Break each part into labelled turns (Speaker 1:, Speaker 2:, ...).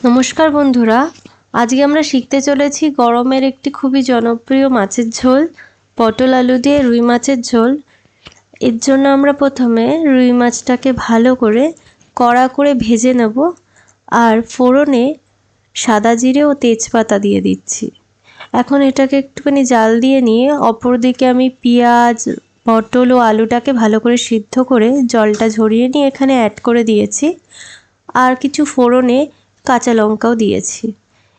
Speaker 1: নমস্কার বন্ধুরা। আজকে আমরা শিখতে চলেছি গরমের একটি খুবই জনপ্রিয় মাছের ঝোল, পটল আলু দিয়ে রুই মাছের ঝোল। এর জন্য আমরা প্রথমে রুই মাছটাকে ভালো করে কড়া করে ভেজে নেব আর ফোড়নে সাদা জিরে ও তেজপাতা দিয়ে দিচ্ছি। এখন এটাকে একটুখানি জাল দিয়ে নিয়ে অপর দিকে আমি পেঁয়াজ, পটল ও আলুটাকে ভালো করে সিদ্ধ করে জলটা ঝরিয়ে নিয়ে এখানে অ্যাড করে দিয়েছি। আর কিছু ফোড়নে কাঁচা লঙ্কাও দিয়েছি।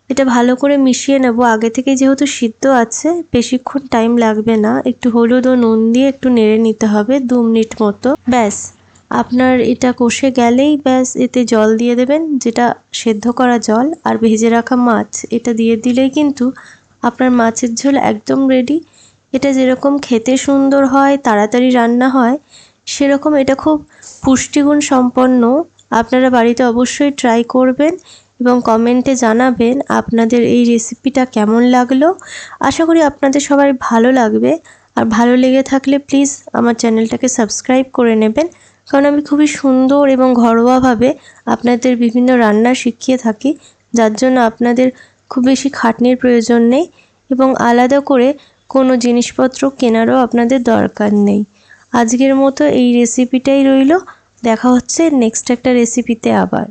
Speaker 1: এটা ভালো করে মিশিয়ে নেব। আগে থেকে যেহেতু সিদ্ধ আছে, বেশিক্ষণ টাইম লাগবে না। একটু হলুদ ও নুন দিয়ে একটু নেড়ে নিতে হবে দু মিনিট মতো। ব্যাস, আপনার এটা কষে গেলেই ব্যাস, এতে জল দিয়ে দেবেন, যেটা সেদ্ধ করা জল আর ভেজে রাখা মাছ। এটা দিয়ে দিলেই কিন্তু আপনার মাছের ঝোল একদম রেডি এটা যেরকম খেতে সুন্দর হয়, তাড়াতাড়ি রান্না হয়, সেরকম এটা খুব পুষ্টিগুণ সম্পন্ন। আপনারা বাড়িতে অবশ্যই ট্রাই করবেন এবং কমেন্টে জানাবেন আপনাদের এই রেসিপিটা কেমন লাগল। আশা করি আপনাদের সবাই ভালো লাগবে। আর ভালো লেগে থাকলে প্লিজ আমার চ্যানেলটাকে সাবস্ক্রাইব করে নেবেন। কারণ আমি খুবই সুন্দর এবং ঘরোয়াভাবে আপনাদের বিভিন্ন রান্না শিখিয়ে থাকি। যার জন্য আপনাদের খুব বেশি খাটনির প্রয়োজন নেই এবং আলাদা করে কোনো জিনিসপত্র কেনারও আপনাদের দরকার নেই। আজকের মতো এই রেসিপিটাই রইল। দেখা হচ্ছে নেক্সট একটা রেসিপিতে আবার।